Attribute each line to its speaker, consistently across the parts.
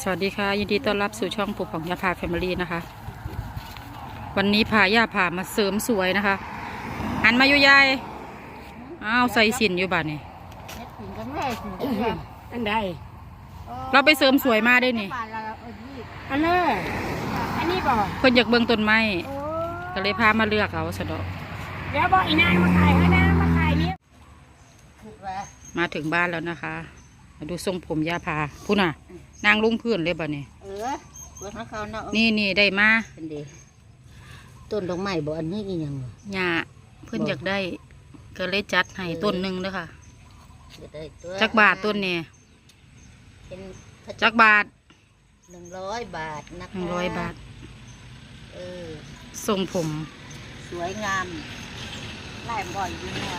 Speaker 1: สวัสดีค่ะ ยินดีต้อนรับสู่ช่องปลูกของยาพาแฟมิลี่นะคะ วันนี้พาย่าพามาเสริมสวยนะคะหันมาอยู่ยายอ้าวใส่สินอยู่บ้านนี่
Speaker 2: เฮ็ดกินกันแม่สิเฮ็ด
Speaker 3: อันใด
Speaker 1: เราไปเสริมสวยมาได้นี่
Speaker 2: บ้านเราเอายี่
Speaker 3: อันนั้นอันนี้บอก
Speaker 1: เพิ่นอยากเบิ่งต้นไม้
Speaker 3: โอ้
Speaker 1: ก็เลยพามาเลือกเอาสะดอก
Speaker 3: เดี๋ยวบอกอีนางมาขายให้นะมาขายนี้
Speaker 2: คิดว่า
Speaker 1: มาถึงบ้านแล้วนะคะมา ดูทรงผมย่าพาพูดน่ะ นางลุงพื้นเลยบ้านนี่
Speaker 2: เออเบิ่งให้เขาเนาะ
Speaker 1: นี่นี่ได้มา
Speaker 2: เป็นดีต้นดอกไม้บ่อันนี้อีหยังบ่
Speaker 1: หญ้าเพิ่นอยากได้ ก็เลยจัดให้ต้นหนึ่งเด้อค่ะ
Speaker 2: จะได้ตัว
Speaker 1: จักบาทต้นเนี่ย
Speaker 2: เป็น
Speaker 1: จักบาท
Speaker 2: หนึ่งร้อยบาทนะคะ
Speaker 1: หนึ่งร้อยบาท
Speaker 2: เออ
Speaker 1: ทรงผม
Speaker 2: สวยงามไล่บ่อยอยู่เนี่ย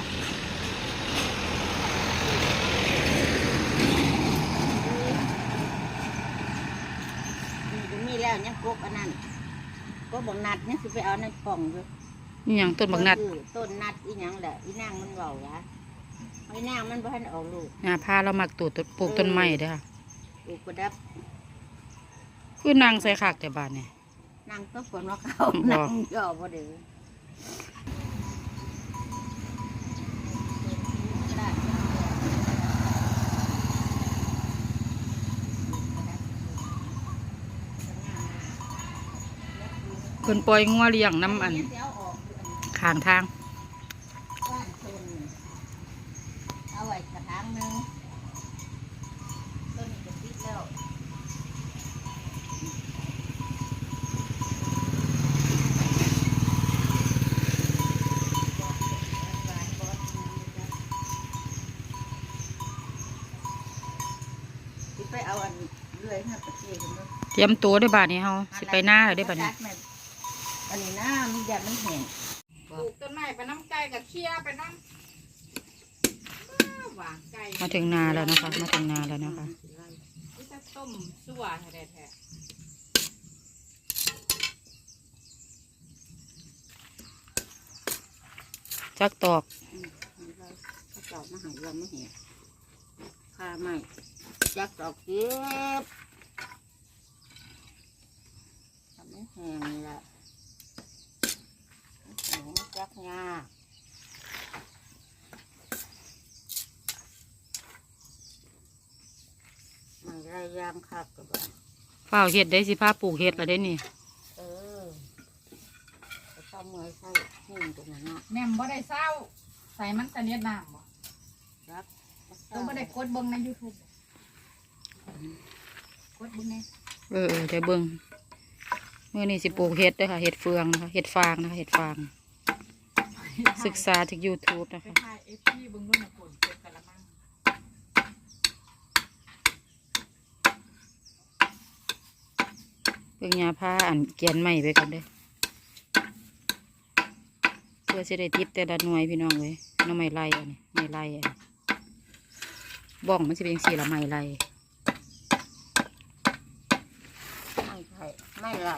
Speaker 2: นี่ก็มี แล้วยังกบอันนั้นกบบังนัดเนี่ยสิไปเอาในกล่องอยู่
Speaker 1: นี่หยังต้นบักนัด
Speaker 2: เออต้นนัดอีหยังแหละอีนางมันเบาละไอ้นางมันบ่ทันออกลูก
Speaker 1: หญ้าพาเรามักตูดปลูกต้นไม้เด้อค่ะ
Speaker 2: ลูกประดับ
Speaker 1: คือนางใส่ขากแต่บาทเนี่ย
Speaker 2: นางก็ฝนว่าเขา
Speaker 1: บ่
Speaker 2: นางย่อบ่เด้อ
Speaker 1: พิ่นปล่อยงัวเลี้ยงน้ำอัน
Speaker 2: เดี๋ยวเอาออกอยู่อัน
Speaker 1: ข้างทาง
Speaker 2: บ้านต้นเอาไว้กระถางหนึงต้นนี้ก็ติดแล้วสิไปเอาอันเลื่อยให้ประเทศกันเนาะ
Speaker 1: เตรียมตัวได้อบาทนี้เฮาสิไปหน้าเลยได้อบาทนี้
Speaker 2: อันนี้น้ำมันยันมันแห้ง
Speaker 3: ปลูกต้นไม้ไปน้ำไก่กับเคี้ยไปน้ำหวานไก่
Speaker 1: มาถึงนาแล้วนะคะ มาถึงนาแล้วนะคะ
Speaker 3: ที่จะต้มสั่วแท้
Speaker 1: จักตอก
Speaker 2: เขาเจาะมาใหายเราไม่เห็นข้าไม่จักดอกเก็บทำให้แห้งนี่แหละแห้งจักยากไม่ไรยางคักกับว่า
Speaker 1: ฝ้าวเห็ดได้สิพาปลูกเห็ดแล้วได้นี่
Speaker 2: เออจะต้องมือใส่หิ้งตรงนั้นเนาะ
Speaker 3: ๆแม่มบ่ได้เศร้า ใส่มันจะเนียดน้ำบ่
Speaker 2: รัก
Speaker 3: ต้องบ่ได้กดเบิ่งในยูทูบกดเบิ่งใน
Speaker 1: เออเออเดี๋ยวเบิ่งเมื่อนี้สิปลูกเห็ดเด้วยค่ะ เห็ดเฟืองนะคะ เห็ดฟางนะคะ เห็ดฟาง ศึกษาจาก YouTube นะ
Speaker 3: ไป
Speaker 1: คะ
Speaker 3: ถ่ายเอฟพีเบิ่งด้วยนะฝนเก็บกะละมัง
Speaker 1: เบิ่งยาผ้าอันเกียนใหม่ไปก่อนเด้อเพื่อจะได้ติดแต่ละหน่วยพี่น้องเว้ยน้องไม่ไล่อันนี้ไม่ไล่อันนี้บ้องมันจะเป็นสีละไม่ไล่
Speaker 2: ไม่ใช่ไม่ไหล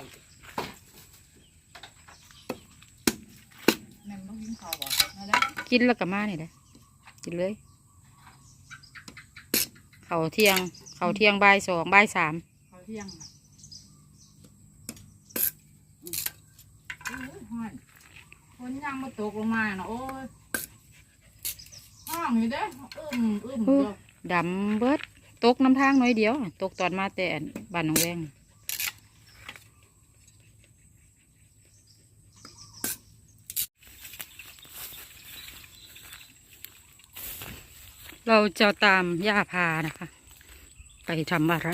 Speaker 3: แม่มต้อง กินข้าวบ่นั่นแหละ
Speaker 1: กินแล้วก็มานี่แหละกินเลย เขาวเที่ยง เขาวเที่ยงบ่ายสองบ่ายสาม
Speaker 3: ข้าวเที่ยงน่ะอืมโอ้ยฮ้อนฝนยังมาตกลงมาเนาะโอ้ยห้องอยู่เด้ออึมอึมเดียว
Speaker 1: ดำเบิดตกน้ำทางน้อยเดียว ตกตอนมาแต่อันบ้านหนองแวง เราจะตามย่าพานะคะ ไปทำอะไร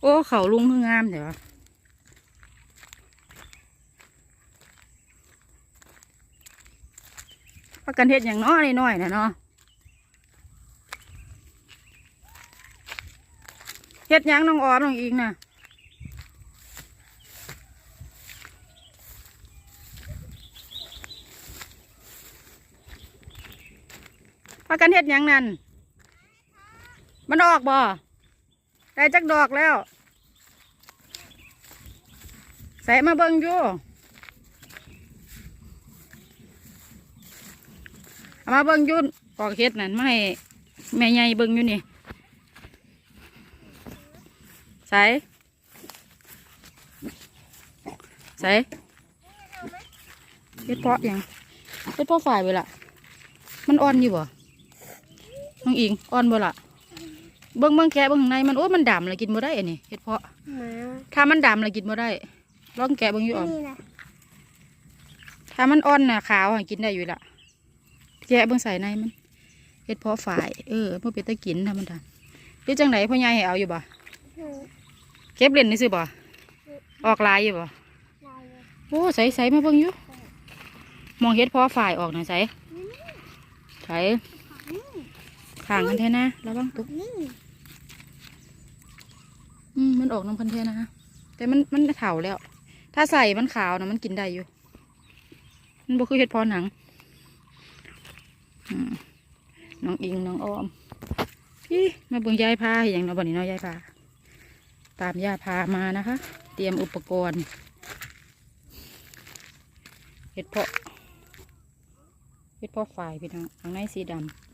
Speaker 1: โอ้เขาลุงคืองามเดี๋ยวะพักกันเฮ็ดอย่างน้อยน้อยๆนะเนาะเฮ็ดยังน้องออมน้องอิงน่ะ พักกันเฮ็ดหยังนั่น มันออกบ่ได้จักดอกแล้ว ใส่มาเบิ่งอยู่เอามาเบิ่งอยุ่นปอกเฮ็ดนั่นมาให้แม่ใหญ่เบิ่งอยู่นี่ ใส่ใส่เฮ็ดเพาะยังเฮ็ดเพาะฝ่ายไปละมันอ่อนอยู่บ่ น้องอิงอ่อนบ่ละเบิ่งเบิ่งแกะเบิ่งข้างในมันโอ้ยมันดำเลยกินบ่ได้อันนี้เฮ็ดเพาะ
Speaker 2: มา
Speaker 1: ถ้ามันดำเลยกินบ่ได้ลองแกะเบิ่งอยู่อ่อน
Speaker 2: นี่นะ
Speaker 1: ถ้ามันอ่อนน่ะขาวอะกินได้อยู่ละแกะเบิ่งใส่ในมันเฮ็ดเพาะฝ่าย เออบ่เป็นตะกินธรรมดาหรือจังไหนพ่อใหญ่ให้เอาอยู่บ่เก็บเล่นนี่ซื่อบ่ ออกลายอยู่บ่
Speaker 2: ลายเลย
Speaker 1: โอ้ใส่ใส่มาเบิ่งอยู่ มองเฮ็ดเพาะฝ่ายออกหน่อยใส่ใส่ ข้างกันแท้นะระวังตก
Speaker 2: นี่
Speaker 1: อืมมันออกน้ำคันแท้นะแต่มันมันเถาแล้ว ถ้าใส่มันขาวนะมันกินได้อยู่ มันบ่คือเฮ็ดพอหนังน้องอิงน้องออมพี่มาเบิ่งยายพาอย่างเนาะบัดนี้เนาะยายพาตามยาพามานะคะ เตรียมอุปกรณ์เฮ็ดเพาะเฮ็ดเพาะฝ่ายพี่น้องข้างในสีดำ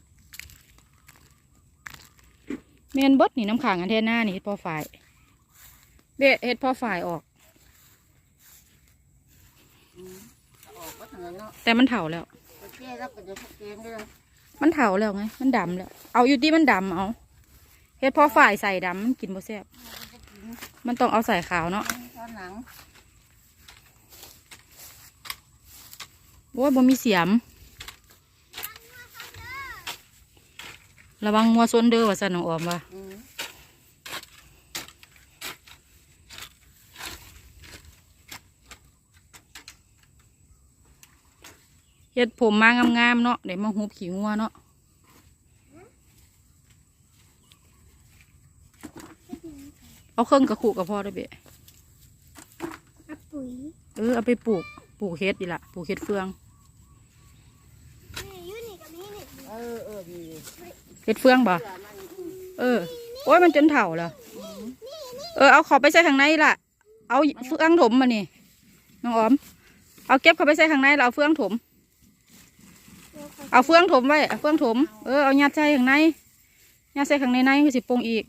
Speaker 1: เมนเบดนี่น้ำขังอันเทน่านี่เฮ็ดเพาะฝ่ายเบะเฮ็ดเพาะฝ่ายออก
Speaker 2: ออกก็เถอะเนาะ
Speaker 1: แต่มันเถาแล้ว
Speaker 2: โอเคแล้วก็จะเกมด้วย
Speaker 1: มันเถาแล้วไง มันดำแล้ว เอาอยู่ที่มันดำเอาเฮ็ดเพอฝ่ายใส่ดำมันกินบ่แซ่บมันต้องเอาใส่ขาวเนาะ
Speaker 2: ตอนหลัง
Speaker 1: โอ้ยบ่มีเสียม ระวังงัวซนเด้อว่าซั่นน้องออมว่า
Speaker 2: อืม
Speaker 1: เฮ็ดผมมางามๆเนาะเดี๋ยวมาหุบขี้งัวเนาะเอาเครื่องกระขุกับพ่อได้เบะ
Speaker 2: อับปุ๋ย
Speaker 1: เออเอาไปปลูก ปลูกเฮ็ดดีละปลูกเฮ็ดเฟือง
Speaker 2: นี่ยูนี่กับนี่นี่เออเออดี
Speaker 1: เฮ็ดเฟืองบ่
Speaker 2: เผื่อมันอืม
Speaker 1: เออ โอ้ยมันจนเถ่าแล้วเออเอาเขอไปใส่ข้างในล่ะ เอาเฟืองถมมานี่น้องออม เอาเก็บเข้าไปใส่ข้างในแล้วเอาเฟืองถม เอาเฟืองถมไว้เอาเฟืองถม เออเอายัดใส่ข้างในยัดใส่ข้างในในคือสิปรุงอีก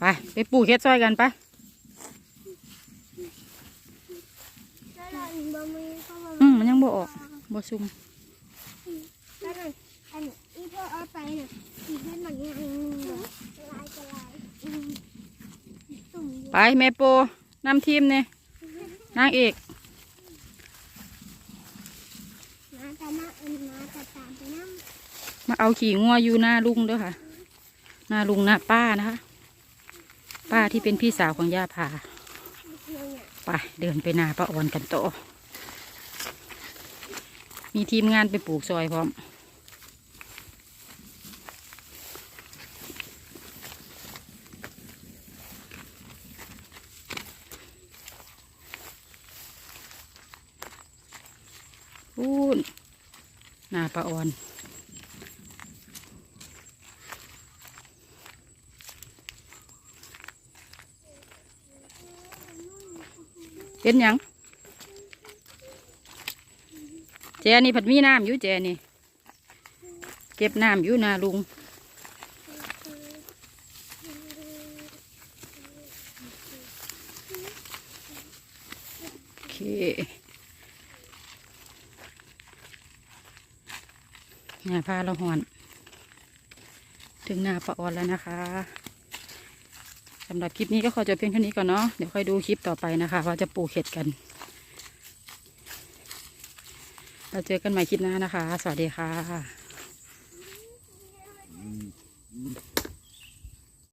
Speaker 1: ไปไปปลูกเฮ็ดซอยกันไป
Speaker 2: แล้วเราอีกบ่มีเข้ามา
Speaker 1: อืมมันยังบ่ออกบ่ซุ่ม
Speaker 2: แล้วนั่นอัน อีพ่อเอาไปน่ะอีเพื่อนบางอย่างหนึ่งเนาะลายจะลายตุ่ม
Speaker 1: ไปแม่โปนำทีมเนี่ยนางเอก
Speaker 2: มาแต่มาเอ็นมาแต่ตามไปน้
Speaker 1: มาเอาขี่งัวอยู่หน้าลุงด้อค่ะ หน้าลุงหน้าป้านะคะ ป้าที่เป็นพี่สาวของย่าพา
Speaker 2: เที่ยวเนี่ย
Speaker 1: ไปเดินไปนาป้าอ่อนกันโตอมีทีมงานไปปลูกซอยพร้อม พูนนาป้าอ่อนเป็นยังแจนี่ผัดมีน้ำอยู่แจนี่ เก็บน้ำอยู่นาลุงโอเค งาพาเราหอน ถึงนาปะออนแล้วนะคะสำหรับคลิปนี้ก็ขอจบเพียงเท่านี้ก่อนเนาะเดี๋ยวค่อยดูคลิปต่อไปนะคะว่าจะปลูกเห็ดกันเราเจอกันใหม่คลิปหน้านะคะ สวัสดีค่ะ